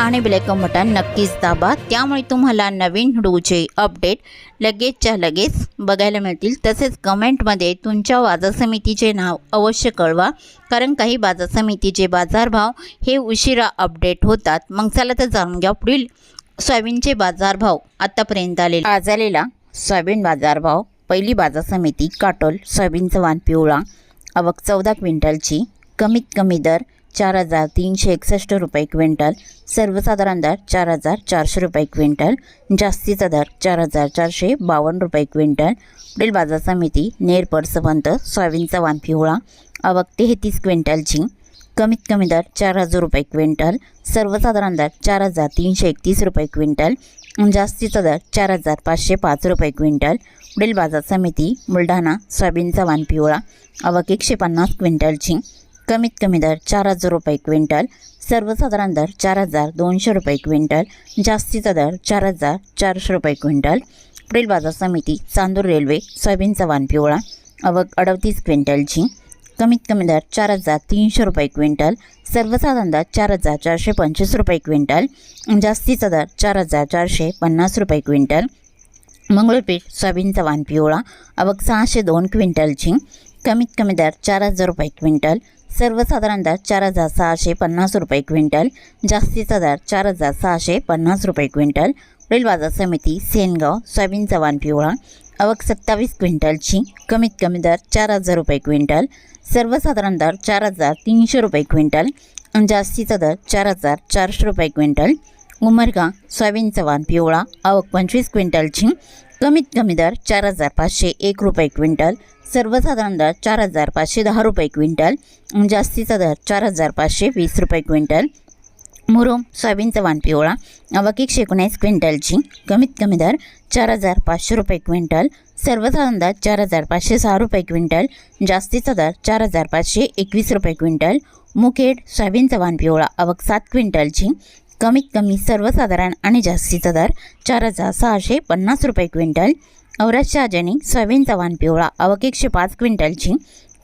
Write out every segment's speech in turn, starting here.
आणि bell icon button नक्कीच दाबा. त्यामुळे तुम्हाला नवीन व्हिडिओचे अपडेट लगेचच्या लगेच बघायला मिळतील. तसेच कमेंटमध्ये तुमच्या बाजार समितीचे नाव अवश्य कळवा कारण काही बाजार समितीचे बाजारभाव हे उशिरा अपडेट होतात. मग चला तर जाणून घ्या पुढील सोयाबीनचे बाजारभाव आतापर्यंत आले आज आलेला सोयाबीन बाजारभाव पहिली बाजार समिती काटोल सोयाबीनचं वान पिवळा आवक चौदा क्विंटलची कमीत कमी दर चार हजार तीनशे एकसष्ट रुपये क्विंटल. सर्वसाधारण दर चार हजार चारशे रुपये क्विंटल. जास्तीचा दर चार हजार चारशे बावन्न रुपये क्विंटल. पुढील बाजार समिती नेर परसवंत सोयाबीनचा वाण पिवळा आवक तेहतीस क्विंटलची कमीत कमी दर चार हजार रुपये क्विंटल. सर्वसाधारण दर चार हजार तीनशे एकतीस रुपये क्विंटल. जास्तीचा दर चार हजार पाचशे पाच रुपये क्विंटल. पुढील बाजार समिती बुलढाणा सोयाबीनचा वाण पिवळा आवक एकशे पन्नास क्विंटलची कमीत कमी दर चार हजार रुपये क्विंटल सर्वसाधारण दर चार हजार दोनशे रुपये क्विंटल जास्तीचा दर चार हजार चारशे रुपये क्विंटल. पुढील बाजार समिती चांदूर रेल्वे सोयाबीनचा वाण पिवळा आवक अडतीस क्विंटलची कमीत कमी दर चार हजार तीनशे रुपये क्विंटल सर्वसाधारण दर चार हजार चारशे पंचवीस रुपये क्विंटल जास्तीचा दर चार हजार चारशे पन्नास रुपये क्विंटल. मंगळपीठ सोयाबीनचा वाण पिवळा आवक सहाशे दोन क्विंटलची कमीत कमी दर चार हजार रुपये क्विंटल सर्वसाधारण दर चार हजार सहाशे पन्नास रुपये क्विंटल जास्तीचा दर चार हजार सहाशे पन्नास रुपये क्विंटल. पुढील बाजार समिती सेनगाव सोयाबीन चव्हाण पिवळा. आवक सत्तावीस क्विंटलची कमीत कमी दर चार हजार रुपये क्विंटल. सर्वसाधारण दर चार हजार तीनशे रुपये क्विंटल आणि जास्तीचा दर चार हजार चारशे रुपये क्विंटल. उमरगा सोयाबीन चव्हाण पिवळा. आवक पंचवीस क्विंटलची कमीत कमी दर चार हजार पाचशे एक रुपये क्विंटल. सर्वसाधारण दर चार हजार पाचशे दहा रुपये क्विंटल जास्तीचा दर चार हजार पाचशे वीस रुपये क्विंटल. मुरुम सोयाबीनचा वाण पिवळा आवक एकशे एकोणीस क्विंटलची कमीत कमी दर चार हजार पाचशे रुपये क्विंटल. सर्वसाधारण दर चार हजार पाचशे सहा रुपये क्विंटल जास्तीचा दर चार हजार पाचशे एकवीस रुपये क्विंटल. मुखेड सोयाबीनचा वाण पिवळा अवक सात क्विंटलची कमीत कमी सर्वसाधारण आणि जास्तीचा दर चार हजार सहाशे पन्नास रुपये क्विंटल. औरत शहाजनी सोयाबीनचा वाण पिवळा आवक एकशे पाच क्विंटलची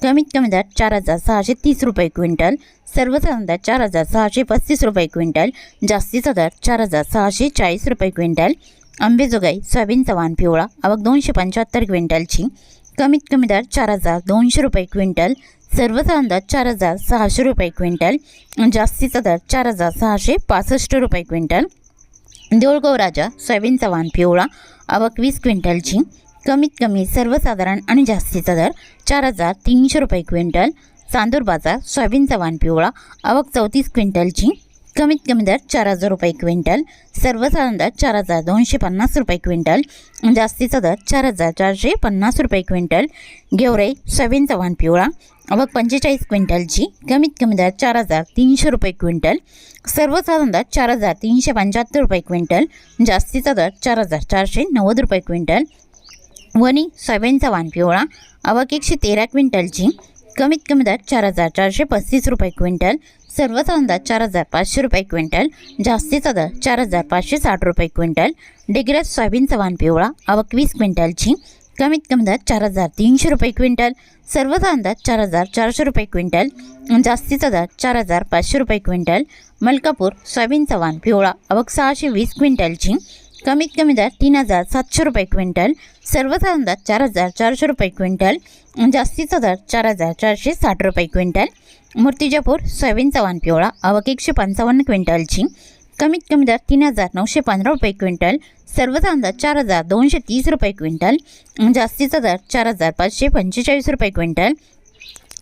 कमीत कमी दर चार हजार सहाशे तीस रुपये क्विंटल सर्वसाधारण दर चार हजार सहाशे पस्तीस रुपये क्विंटल जास्तीचा दर चार हजार सहाशे चाळीस रुपये क्विंटल आंबेजोगाई सोयाबीनचा वाण पिवळा आवक दोनशे पंच्याहत्तर क्विंटलची कमीत कमी दर चार हजार दोनशे रुपये क्विंटल सर्वसाधारण दर चार हजार सहाशे रुपये क्विंटल जास्तीचा दर चार हजार सहाशे पासष्ट रुपये क्विंटल. देऊळगाव राजा सोयाबीनचा वाण पिवळा आवक वीस क्विंटलची कमीत कमी सर्वसाधारण आणि जास्तीचा दर चार हजार तीनशे रुपये क्विंटल चांदूर बाजार सोयाबीनचा वाण पिवळा आवक चौतीस क्विंटलची कमीत कमी दर चार हजार रुपये क्विंटल सर्वसाधारण दर चार हजार दोनशे पन्नास रुपये क्विंटल जास्तीचा दर चार हजार चारशे पन्नास रुपये क्विंटल गेवरे सवीन चव्हाण पिवळा व पंचेचाळीस क्विंटलची कमीत कमी दर चार हजार तीनशे रुपये क्विंटल सर्वसाधारण दर चार हजार तीनशे पंच्याहत्तर रुपये क्विंटल जास्तीचा दर चार हजार चारशे नव्वद रुपये क्विंटल वणी सोयाबीनचा चव्हाण पिवळा अवक एकशे तेरा क्विंटलची कमीत कमी दर चार हजार चारशे पस्तीस रुपये क्विंटल सर्वचा अंदाज चार हजार पाचशे रुपये क्विंटल जास्तीचा दर चार हजार पाचशे साठ रुपये क्विंटल डिग्रस सोयाबीनचा वाण पिवळा आवक वीस क्विंटलची कमीत कमी दर चार हजार तीनशे रुपये क्विंटल सर्वचा अंदाज चार हजार चारशे रुपये क्विंटल जास्तीचा दर चार हजार पाचशे रुपये क्विंटल मलकापूर सोयाबीनचा वाण पिवळा आवक सहाशे वीस क्विंटलची कमीत कमी दर तीन हजार सातशे रुपये क्विंटल सर्वसाधारण दर चार हजार चारशे रुपये क्विंटल जास्तीचा दर चार हजार चारशे साठ रुपये क्विंटल. मूर्तिजापूर सोयाबीनचा वाण पिवळा आवक एकशे पंचावन्न क्विंटलची. कमीत कमी दर तीन हजार नऊशे पंधरा रुपये क्विंटल सर्वसाधारण दर चार हजार दोनशे तीस रुपये क्विंटल जास्तीचा दर चार हजार पाचशे पंचेचाळीस रुपये क्विंटल.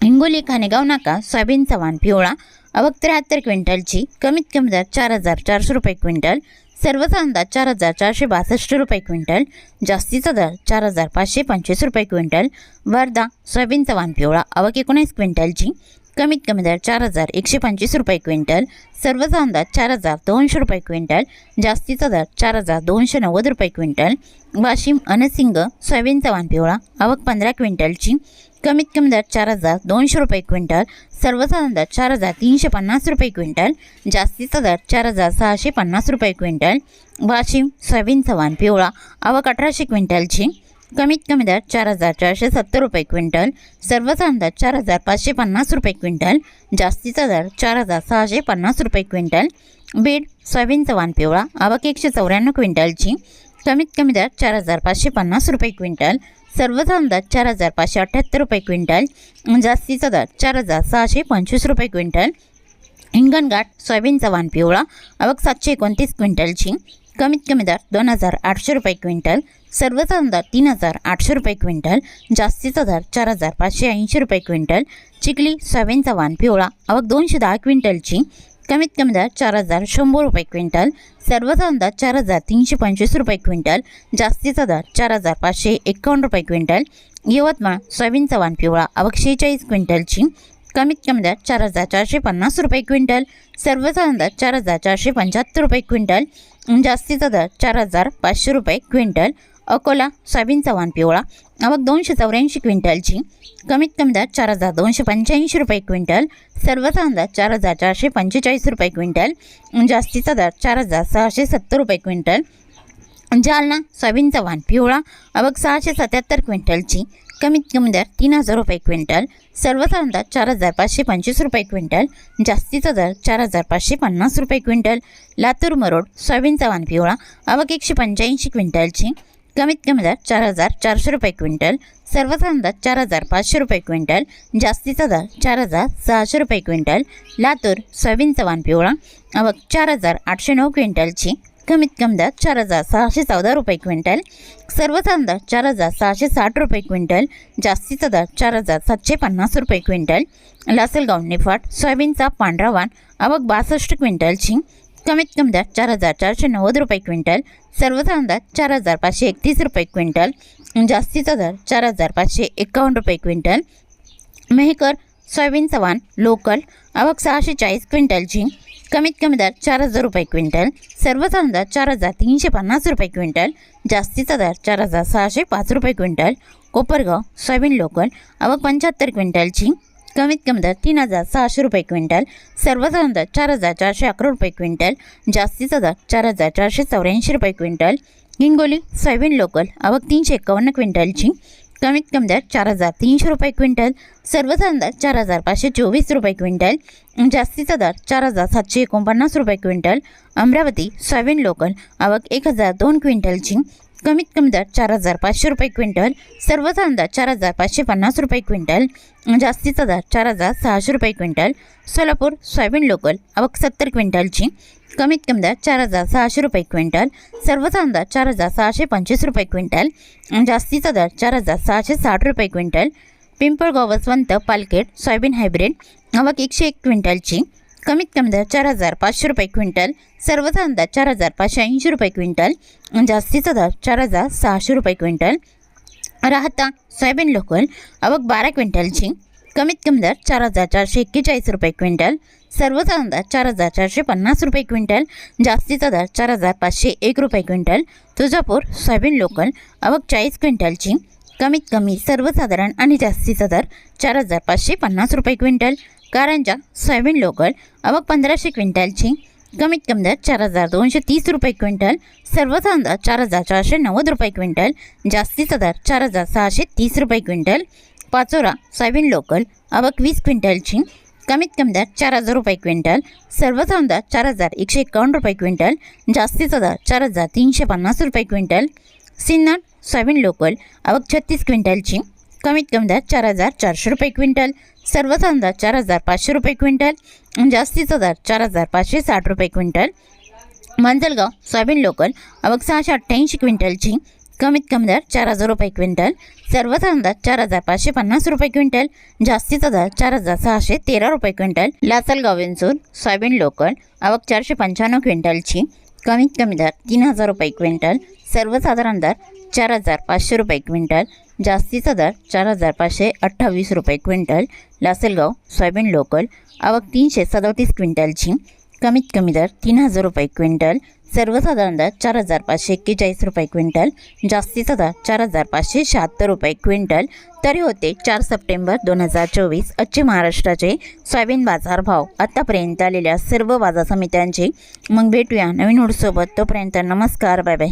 हिंगोली खानेगाव नाका सोयाबीनचा वाण पिवळा आवक त्र्याहत्तर क्विंटलची. कमीत कमी दर चार हजार चारशे रुपये क्विंटल सर्वचा अंदाज चार हजार चारशे बासष्ट रुपये क्विंटल जास्तीचा दर चार हजार पाचशे पंचवीस रुपये क्विंटल वर्धा सोयाबीनचा वाण पिवळा आवक एकोणीस क्विंटलची कमीत कमी दर चार हजार एकशे पंचवीस रुपये क्विंटल सर्वचा अंदाज चार हजार दोनशे रुपये क्विंटल जास्तीचा दर चार हजार दोनशे नव्वद रुपये क्विंटल वाशिम अनसिंग सोयाबीनचा वाण पिवळा आवक पंधरा क्विंटलची कमीत कमी दर चार हजार दोनशे रुपये क्विंटल सर्वसाधारण दर चार हजार तीनशे पन्नास रुपये क्विंटल जास्तीचा दर चार हजार सहाशे पन्नास रुपये क्विंटल वाशिम सोयाबीन चव्हाण पिवळा आवक अठराशे क्विंटलची कमीत कमी दर चार हजार चारशे सत्तर रुपये क्विंटल सर्वसाधारण दर चार हजार पाचशे पन्नास रुपये क्विंटल जास्तीचा दर चार हजार सहाशे पन्नास रुपये क्विंटल बीड सोयाबीन चव्हाण पिवळा आवक एकशे चौऱ्याण्णव क्विंटलची कमीत कमी दर चार हजार पाचशे पन्नास रुपये क्विंटल सर्वसाधारण दर चार हजार पाचशे अठ्ठ्याहत्तर रुपये क्विंटल जास्तीचा दर चार हजार सहाशे पंचवीस रुपये क्विंटल. हिंगणघाट सोयाबीनचा वाण पिवळा आवक सातशे एकोणतीस क्विंटलची. कमीत कमी दर दोन हजार आठशे रुपये क्विंटल. सर्वसाधारण दर तीन हजार आठशे रुपये क्विंटल. जास्तीचा दर चार हजार पाचशे ऐंशी रुपये क्विंटल. चिखली सोयाबीनचा वाण पिवळा आवक दोनशे दहा क्विंटलची. कमीत कमी दर चार हजार शंभर रुपये क्विंटल सर्वसाधारण दर चार हजार तीनशे पंचवीस रुपये क्विंटल जास्तीचा दर चार हजार पाचशे एकावन्न रुपये क्विंटल यवतमाळ सोयाबीन वाण पिवळा आवक शेहेचाळीस क्विंटलची कमीत कमी दर चार हजार चारशे पन्नास रुपये क्विंटल सर्वसाधारण दर चार हजार चारशे पंच्याहत्तर रुपये क्विंटल जास्तीचा दर चार हजार पाचशे रुपये क्विंटल अकोला सोयाबीन चव्हाण पिवळा आवक दोनशे चौऱ्याऐंशी क्विंटलची कमीत कमी दर चार हजार दोनशे पंच्याऐंशी रुपये क्विंटल सर्वसाधारण अंदाज चार हजार चारशे पंचेचाळीस रुपये क्विंटल जास्तीचा दर चार हजार सहाशे सत्तर रुपये क्विंटल. जालना सोयाबीन चव्हाण पिवळा आवक सहाशे सत्याहत्तर क्विंटलची कमीत कमी दर तीन हजार रुपये क्विंटल सर्वसाधारण अंदाज चार हजार पाचशे पंचवीस रुपये क्विंटल जास्तीचा दर चार हजार पाचशे पन्नास रुपये क्विंटल. लातूर मरोड सोयाबीन चव्हाण पिवळा आवक एकशे पंच्याऐंशी क्विंटलची कमीत कमी दर चार हजार चारशे रुपये क्विंटल सर्वसाधारण दर चार हजार पाचशे रुपये क्विंटल जास्तीचा दर चार हजार सहाशे रुपये क्विंटल लातूर सोयाबीनचा वान पिवळा आवक चार हजार आठशे नऊ क्विंटलची कमीत कमी दर चार हजार सहाशे चौदा रुपये क्विंटल सर्वसाधारण दर चार हजार सहाशे साठ रुपये क्विंटल जास्तीचा दर चार हजार सातशे पन्नास रुपये क्विंटल लासलगाव निफाट सोयाबीनचा पांढरा वाण आवक बासष्ट क्विंटलची कमीत कमी दर चार हजार चारशे नव्वद रुपये क्विंटल सर्वसाधारण दर चार हजार पाचशे एकतीस रुपये क्विंटल जास्तीचा दर चार हजार पाचशे एकावन्न रुपये क्विंटल मेहकर सोयाबीन चव्हाण लोकल आवक सहाशे चाळीस क्विंटलची कमीत कमी दर चार हजार रुपये क्विंटल सर्वसाधारण दर चार हजार तीनशे पन्नास रुपये क्विंटल जास्तीचा दर चार हजार सहाशे पाच रुपये क्विंटल कोपरगाव सोयाबीन लोकल आवक पंच्याहत्तर क्विंटलची कमीत कमी दर तीन हजार सहाशे रुपये क्विंटल सर्वसाधारण दर चार हजार चारशे अकरा रुपये क्विंटल जास्तीचा दर चार हजार चारशे चौऱ्याऐंशी रुपये क्विंटल हिंगोली सोयाबीन लोकल आवक तीनशे एकावन्न क्विंटलची कमीत कमी दर चार हजार तीनशे रुपये क्विंटल सर्वसाधारण दर चार हजार पाचशे चोवीस रुपये क्विंटल जास्तीचा दर चार हजार सातशे एकोणपन्नास रुपये क्विंटल अमरावती सोयाबीन लोकल आवक एक हजार दोन क्विंटलची कमीत कमी दर चार हजार पाचशे रुपये क्विंटल सर्वसाधारण दर चार हजार पाचशे पन्नास रुपये क्विंटल जास्तीचा दर चार हजार सहाशे रुपये क्विंटल सोलापूर सोयाबीन लोकल आवक सत्तर क्विंटलची. कमीत कमी दर चार हजार सहाशे रुपये क्विंटल सर्वसाधारण दर चार हजार सहाशे पंचवीस रुपये क्विंटल जास्तीचा दर चार हजार सहाशे साठ रुपये quintal. Pimpalgaon Baswant Palkhed soybean hybrid आवक एकशे एक क्विंटलची. कमीत कमी दर चार हजार पाचशे रुपये क्विंटल सर्वचा अंदाज चार हजार पाचशे ऐंशी रुपये क्विंटल जास्तीचा दर चार हजार सहाशे रुपये क्विंटल. राहता सोयाबीन लोकल आवक बारा क्विंटलची कमीत कमी दर चार हजार चारशे एक्केचाळीस रुपये क्विंटल सर्वचा अंदाज चार हजार चारशे पन्नास रुपये क्विंटल जास्तीचा दर चार हजार पाचशे एक रुपये क्विंटल. तुळजापूर सोयाबीन लोकल आवक चाळीस क्विंटलची कमीत कमी सर्वसाधारण आणि जास्तीचा दर चार हजार पाचशे पन्नास रुपये क्विंटल. कारंजा सोयाबीन लोकल अवक पंधराशे क्विंटलची कमीत कमी दर चार हजार दोनशे तीस रुपये क्विंटल सर्वसाधारण दर चार हजार चारशे नव्वद रुपये क्विंटल जास्तीचा दर चार हजार सहाशे तीस रुपये क्विंटल पाचोरा सोयाबीन लोकल अवक वीस क्विंटलची कमीत कमी दर चार हजार रुपये क्विंटल सर्वसाधारण दर चार हजार एकशे एकावन्न रुपये क्विंटल जास्तीचा दर चार हजार तीनशे पन्नास रुपये क्विंटल सिन्नर सोयाबीन लोकल अवक छत्तीस क्विंटलची कमीत कमी दर चार हजार चारशे रुपये क्विंटल सर्वसाधारण दर चार हजार पाचशे रुपये क्विंटल जास्तीचा दर चार हजार पाचशे साठ रुपये क्विंटल. मांजलगाव सोयाबीन लोकल आवक सहाशे अठ्ठ्याऐंशी क्विंटलची कमीत कमी दर चार हजार रुपये क्विंटल. सर्वसाधारण अंदाज चार हजार पाचशे पन्नास रुपये क्विंटल जास्तीचा दर चार हजार सहाशे तेरा रुपये quintal. Lasalgaon Vinchur soybean local आवक चारशे पंच्याण्णव क्विंटलची कमीत कमी दर तीन हजार रुपये क्विंटल सर्वसाधारण दर चार हजार पाचशे रुपये क्विंटल जास्तीचा दर चार हजार पाचशे अठ्ठावीस रुपये क्विंटल लासलगाव सोयाबीन लोकल आवक तीनशे सदोतीस क्विंटलची कमीत कमी दर तीन हजार रुपये क्विंटल सर्वसाधारण दर चार हजार पाचशे एक्केचाळीस रुपये क्विंटल जास्तीचा दर चार हजार पाचशे शहात्तर रुपये क्विंटल. तरी होते चार सप्टेंबर दोन हजार चोवीस आजचे महाराष्ट्राचे सोयाबीन बाजार भाव. आत्तापर्यंत आलेल्या सर्व बाजार समित्यांचे मग भेटूया नवीन उडसोबत तोपर्यंत नमस्कार बाय बाय.